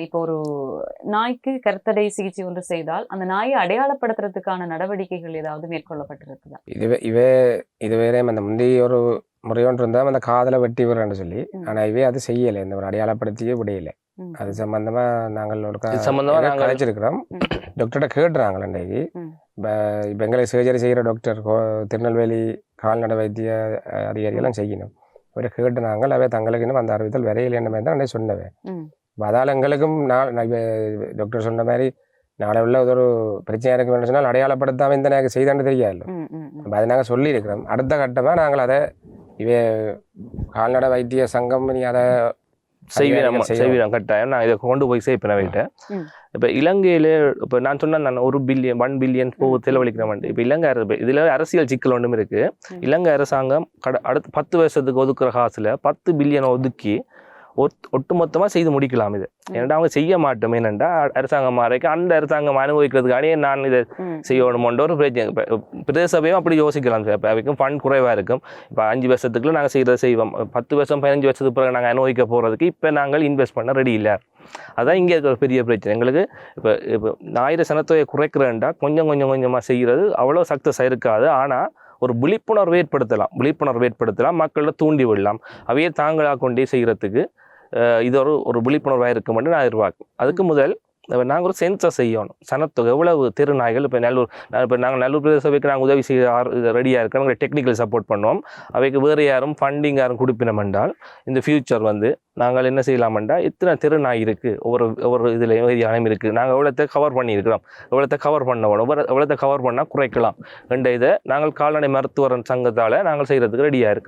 இப்போ ஒரு நாய்க்கு கருத்தடை சிகிச்சை ஒன்று செய்தால் அந்த நாயை அடையாளப்படுத்துறதுக்கான நடவடிக்கைகள் ஏதாவது மேற்கொள்ளப்பட்டிருக்குதா? இதுவே இவே இது வேறே அந்த முந்தைய ஒரு முறை ஒன்று இருந்தால் அந்த காதலை வெட்டி விடுறேன்னு சொல்லி. ஆனால் இவே அது செய்யலை. இந்த ஒரு அடையாளப்படுத்தியே விடையில. அது சம்பந்தமா நாங்கள் ஒரு இது சம்பந்தமா நாங்கள் கழிச்சிருக்கிறோம் ம். டாக்டர்கிட்ட கேட்டுறாங்க இன்றைக்கு. இப்போ எங்களுக்கு சர்ஜரி செய்கிற டாக்டர் கோ- திருநெல்வேலி கால்நடை வைத்திய அஹ், அதிகாரிகளும் செய்யணும். அவரை கேட்டு நாங்கள் அவை தங்களுக்கு இன்னும் அந்த அறிவித்தல் வரையில் என்ன மாதிரி தான் சொன்னவன் அதால் எங்களுக்கும் நான் டாக்டர் சொன்ன மாதிரி நாளை உள்ள ஒரு பிரச்சனை இருக்கு வேணும்னு சொன்னால் அடையாளப்படுத்தாமல் இந்த எனக்கு செய்தான்னு தெரியாது ம், ம், ம். அப்ப அதை நாங்கள் சொல்லியிருக்கிறோம் அடுத்த கட்டமாக நாங்கள் அதை இவே கால்நடை வைத்திய சங்கம் நீ அதை செய்வீரம். செய்வீரம் கட்டாயம் நான் இதை கொண்டு போய் சேர்ப்பேன் வைட்ட. இப்போ இலங்கையிலே இப்போ நான் சொன்னேன் நான் ஒரு பில்லியன் ஒன் பில்லியன் ம். செலவழிக்கிறேன் இப்போ இலங்கை அரசு இதில் அரசியல் சிக்கல் ஒன்றும் இருக்கு ம். இலங்கை அரசாங்கம் கட அடுத்து பத்து வருஷத்துக்கு ஒதுக்குற காசுல பத்து பில்லியனை ஒதுக்கி ஒட்டுமொத்தமாக செய்து முடிக்கலாம் இது. ஏன்னா அவங்க செய்ய மாட்டோம் என்னென்னா அரசாங்கம் மாறைக்கு அந்த அரசாங்கம் அனுபவிக்கிறதுக்கானே நான் இதை. செய்யணுமோன்ற ஒரு பிரச்சனை இப்போ பிரதேச சபையும் அப்படி யோசிக்கலாம். சார் அவைக்கும் ஃபண்ட் குறைவாக இருக்கும். இப்போ அஞ்சு வருஷத்துக்குள்ள நாங்கள் செய்கிறத செய்வோம். பத்து வருஷம் பதினஞ்சு வருஷத்துக்கு பிறகு நாங்கள் அனுபவிக்க போகிறதுக்கு இப்போ நாங்கள் இன்வெஸ்ட் பண்ண ரெடி இல்லை. அதான் இங்கே இருக்கிற ஒரு பெரிய பிரச்சனை. எங்களுக்கு இப்போ இப்போ ஞாயிறு சனத்தொகையை குறைக்கிறேன்டா கொஞ்சம் கொஞ்சம் கொஞ்சமாக செய்கிறது அவ்வளோ சக்ஸஸ் இருக்காது. ஆனால் ஒரு விழிப்புணர்வு ஏற்படுத்தலாம். விழிப்புணர்வு ஏற்படுத்தலாம். மக்களை தூண்டி விடலாம். அவையே தாங்களாக கொண்டே செய்கிறதுக்கு இது ஒரு ஒரு விழிப்புணர்வாக இருக்குமென்று நான் எதிர்பார்க்கும் அதுக்கு முதல் நாங்கள் ஒரு சென்சஸ் செய்யணும். சனத்தொகை எவ்வளவு தெரு நாய்கள் இப்போ நல்லூர் இப்போ நாங்கள் நல்லூர் பிரதேச சபைக்கு நாங்கள் உதவி செய்ய ரெடியாக இருக்கோம் நாங்கள் டெக்னிக்கல் சப்போர்ட் பண்ணுவோம். அவைக்கு வேறு யாரும் ஃபண்டிங் யாரும் கொடுப்பினோம் என்றால் இந்த ஃபியூச்சர் வந்து நாங்கள் என்ன செய்யலாமெண்டா இத்தனை தெரு நாய் இருக்குது ஒவ்வொரு ஒவ்வொரு இதில் ஏரியாலையும் இருக்குது நாங்கள் எவ்வளோத்தை கவர் பண்ணியிருக்கிறோம் எவ்வளோத்தை கவர் பண்ண வேணும் எவ்வளோத்தை கவர் பண்ணால் குறைக்கலாம். ரெண்டு இதை நாங்கள் கால்நடை மருத்துவர் சங்கத்தால் நாங்கள் செய்கிறதுக்கு ரெடியாக இருக்கோம்.